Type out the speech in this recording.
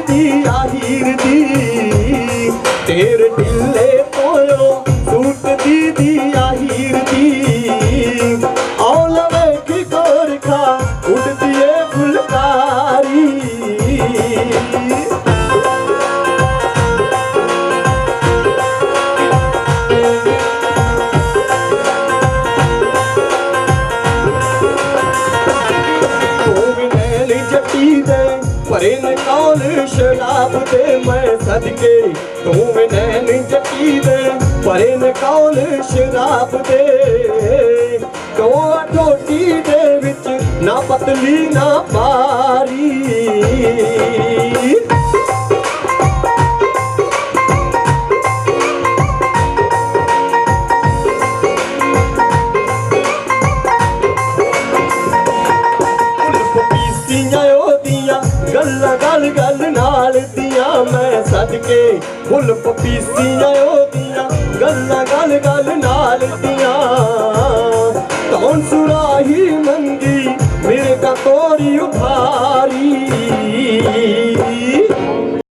ਦੀ ਆਹੀਰ ਦੀ। ਤੇਰੇ ਕੌਣ ਸ਼ਰਾਬ ਦੇ ਮੈਂ ਸਦਕੇ, ਤੂੰ ਨੈਣ ਜਤੀ ਦੇ ਪਰੇ ਨ ਕੌਣ ਸ਼ਰਾਬ ਦੇ ਗਵਾ ਟੋਟੀ ਦੇ ਵਿੱਚ ਨਾ ਪਤਲੀ, ਨਾ ਭਾਰੀ? Tinha ਗੱਲਾਂ, ਗੱਲ ਗੱਲ ਨਾਲ ਦੀਆਂ ਮੈਂ ਸਦਕੇ ਉਲਫ ਪੀਸੀਆਂ ਉਹਦੀਆਂ। ਗੱਲਾਂ, ਗੱਲ ਗੱਲ ਨਾਲ ਦੀਆਂ। ਕੌਣ ਸੁਰਾਹੀ ਮੰਗੀ ਮੇਰੇ ਕਾ ਤੋਰੀ